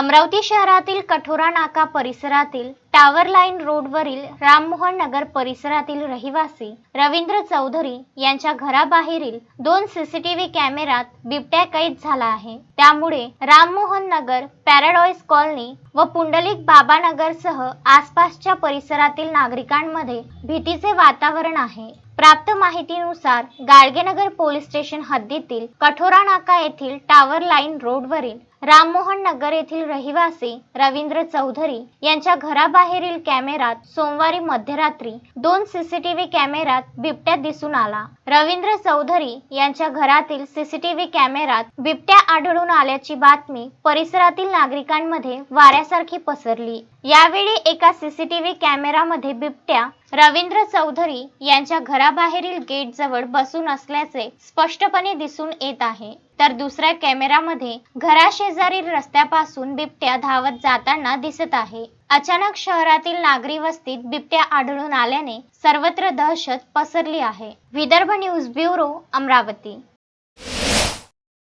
अमरावती शहरातील कठोरा नाका परिसरातील टावर लाईन रोडवरील राममोहन नगर परिसरातील रहिवासी रवींद्र चौधरी यांच्या घराबाहेरील दोन सीसीटीव्ही कॅमेरात बिबट्या कैद झाला आहे. त्यामुळे राममोहन नगर पॅराडॉईस कॉलनी व पुंडलिक बाबानगरसह आसपासच्या परिसरातील नागरिकांमध्ये भीतीचे वातावरण आहे. प्राप्त माहितीनुसार गाडगेनगर पोलीस स्टेशन हद्दीतील कठोरा नाका येथील टावर लाईन रोडवरील राममोहन नगर येथील रहिवासी रवींद्र चौधरी यांच्या घराबाहेरील कॅमेरात सोमवारी मध्यरात्री दोन सीसीटीव्ही कॅमेऱ्यात बिबट्या दिसून आला. रवींद्र चौधरी यांच्या घरातील सीसीटीव्ही कॅमेरात बिबट्या आढळून आल्याची बातमी परिसरातील नागरिकांमध्ये वाऱ्यासारखी पसरली. यावेळी एका सीसीटीव्ही कॅमेरामध्ये बिबट्या रवींद्र चौधरी यांच्या घराबाहेरील गेट जवळ बसून असल्याचे स्पष्टपणे दिसून येत आहे. तर दुसऱ्या कॅमेरामध्ये घराशेजारील रस्त्यापासून बिबट्या धावत जाताना दिसत आहे. अचानक शहरातील नागरी वस्तीत बिबट्या आढळून आल्याने सर्वत्र दहशत पसरली आहे. Vidarbha news bureau Amravati.